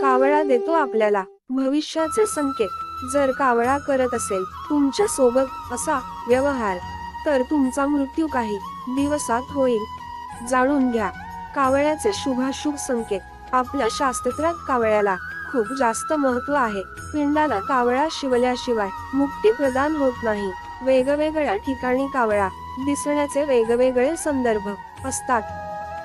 कावळा देतो आपल्याला. भविष्याचे संकेत. जर कावळा करत असेल तुमच्यासोबत असा व्यवहार तर तुमचा मृत्यू काही दिवसात होईल. जाणून घ्या. कावळ्याचे शुभाशुभ संकेत. आपल्या शास्त्रात कावळ्याला खूप जास्त महत्त्व आहे. पिंडाला कावळा शिवल्याशिवाय मुक्ती प्रदान होत नाही. वेगवेगळ्या ठिकाणी कावळा दिसण्याचे वेगवेगळे संदर्भ असतात.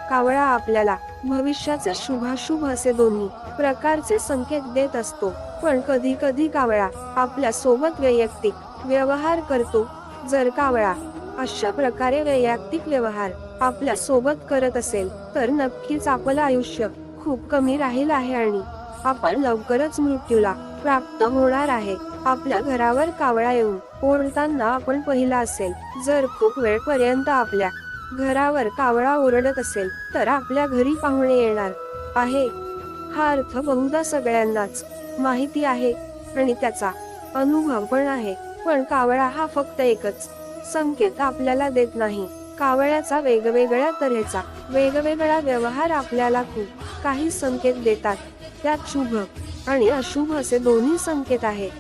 कावळा आपल्याला भविष्याचे शुभाशुभ असे दोन्ही प्रकारचे संकेत देत असतो. पण कधी कधी कावळा आपल्यासोबत वैयक्तिक व्यवहार करतो. जर कावळा अशा प्रकारे वैयक्तिक व्यवहार आपल्यासोबत करत असेल तर नक्कीच आपलं आयुष्य खूप कमी राहील आहे आणि आपण लवकरच मृत्यूला प्राप्त होणार आहे. आपल्या घरावर कावळा येऊन ओढताना आपण पहिला असेल जर खूप वेळपर्यंत आपल्या घरावर कावळा ओरडत असेल तर आपल्या घरी पाहुणे येणार. आहे. हा अर्थ बहुधा सगळ्यांनाच. माहिती आहे. आणि त्याचा अनुभव पण आहे. पण कावळा हा फक्त एकच. संकेत आपल्याला देत नाही. कावळ्याचा वेगवेगळ्या तऱ्हेचा वेगवेगळा व्यवहार आपल्याला खूप काही संकेत देतात. त्यात शुभ आणि अशुभ असे दोन्ही संकेत आहेत.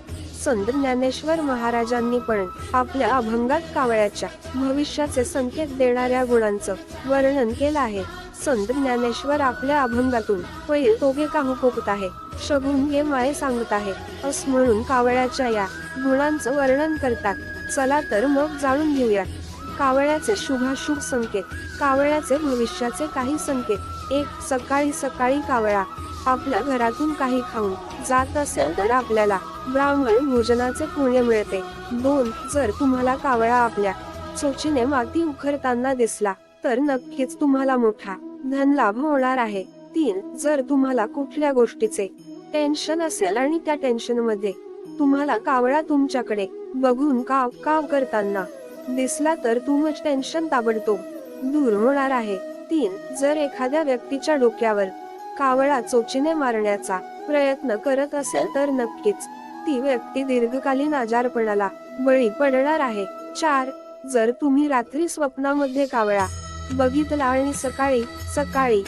संत ज्ञानेश्वर महाराजांनी पण आपल्या अभंगात कावळ्याच्या भविष्याचे संकेत देणाऱ्या गुणांचं वर्णन केलं आहे. संत ज्ञानेश्वर आपल्या अभंगातून पैल तोगे काहू कोकत आहे. शगुन हे माये सांगत आहे. अस म्हणून कावळ्याच्या या गुणांचं वर्णन करतात. चला तर मग जाणून घेऊया. कावळ्याचे शुभाशुभ संकेत कावळ्याचे भविष्याचे काही संकेत. एक सकाळी सकाळी कावळा आपल्या घरातून काही खाऊन जात असेल तर आपल्याला ब्राह्मण भोजनाचे पुण्य मिळते. दोन जर तुम्हाला कावळा आपल्या चोचीने माती उखरताना दिसला तर नक्कीच तुम्हाला मोठा धनलाभ होणार आहे. तीन जर तुम्हाला कुठल्या गोष्टीचे टेन्शन असेल आणि त्या टेन्शनमध्ये तुम्हाला कावळा तुमच्याकडे बघून काव काव करताना दिसला तर तुमच टेन्शन ताबडतोब दूर होणार आहे. तीन जर एखाद्या व्यक्तीच्या डोक्यावर कावळा चोचीने मारण्याचा प्रयत्न करत असेल तर नक्कीच. ती व्यक्ती दीर्घकालीन आजारपणाला बळी पडणार आहे. चार जर तुम्ही रात्री स्वप्नामध्ये कावळा बघितला आणि सकाळी सकाळी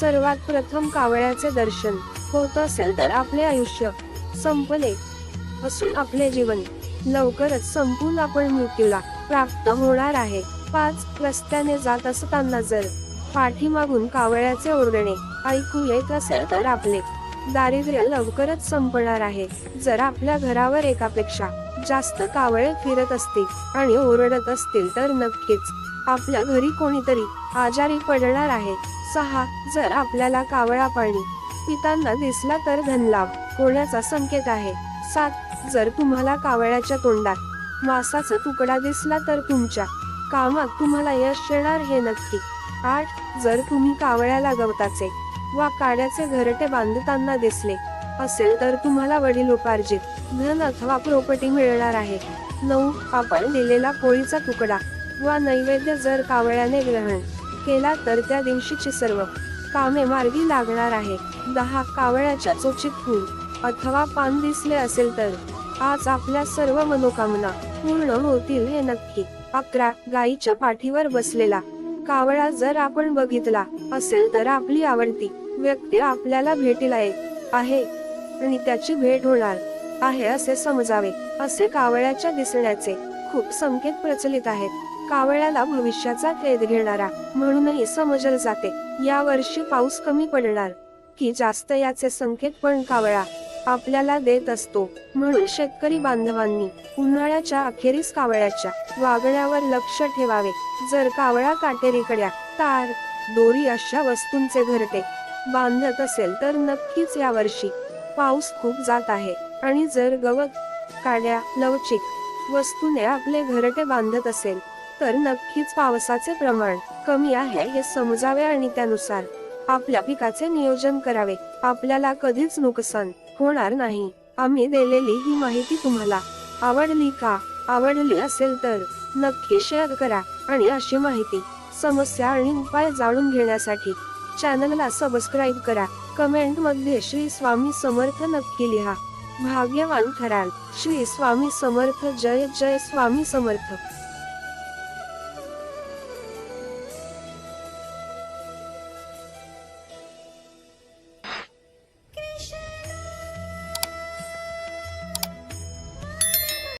सर्वात प्रथम कावळ्याचे दर्शन होत असेल तर आपले आयुष्य संपले. असून आपले जीवन लवकरच संपून आपण मृत्यूला प्राप्त होणार आहे. पाच रस्त्याने जात असताना जर पाठीमागून कावळ्याचे ओरडणे ऐकू येत असेल तर आपले दारिद्र्य लवकरच संपणार आहे. जर आपल्या घरावर एकापेक्षा जास्त कावळे फिरत असतील आणि ओरडत असतील तर नक्कीच आपल्या घरी कोणीतरी आजारी पडणार आहे. सहा जर आपल्याला कावळा पाणी पिताना दिसला तर धनलाभ होण्याचा संकेत आहे. सात जर तुम्हाला कावळ्याच्या तोंडात मासाचा तुकडा दिसला तर तुमच्या कामात तुम्हाला यश येणार हे नक्की. आठ जर तुम्ही कावळ्याला गवताचे वा काड्याचे घरटे बांधताना दिसले. असेल तर तुम्हाला वडील उपार्जित. धन अथवा प्रॉपर्टी मिळणार आहे. नऊ आपण दिलेला पोळीचा तुकडा वा नैवेद्य जर कावळ्याने ग्रहण केला तर त्या दिवशीची सर्व कामे मार्गी लागणार आहे. दहा कावळ्याच्या चोचीत फूल अथवा पान दिसले असेल तर आज आपल्या सर्व मनोकामना पूर्ण होतील हे नक्की. अकरा गायीच्या पाठीवर बसलेला कावळा जर आपण बघितला असेल तर आपली आवडती व्यक्ती आपल्याला भेटीला येत आहे आणि त्याची भेट होणार आहे असे समजावे. असे कावळ्याच्या दिसण्याचे खूप संकेत प्रचलित आहेत. कावळ्याला भविष्याचा कैद घेणारा म्हणूनही समजले जाते. या वर्षी पाऊस कमी पडणार की जास्त याचे संकेत पण कावळा आपल्याला देत असतो. म्हणून शेतकरी बांधवांनी उन्हाळ्याच्या अखेरीस कावळ्याच्या वागण्यावर लक्ष ठेवावे. जर कावळा काटेरीकड्या तार दोरी अशा वस्तूंचे घरटे बांधत असेल तर नक्कीच या वर्षी पाऊस खूप जात आहे. आणि जर गवत काड्या लवचिक वस्तूने आपले घरटे बांधत असेल तर नक्कीच पावसाचे प्रमाण कमी आहे हे समजावे आणि त्यानुसार आपल्या पिकाचे नियोजन करावे. आपल्याला कधीच नुकसान होणार नाही. आम्ही दिलेली ही माहिती तुम्हाला आवडली का? आवडली असेल तर नक्की शेअर करा आणि अशी माहिती समस्या आणि उपाय जाणून घेण्यासाठी चॅनलला सबस्क्राईब करा. कमेंटमध्ये श्री स्वामी समर्थ नक्की लिहा. भाग्यवान ठराल. श्री स्वामी समर्थ. जय जय स्वामी समर्थ.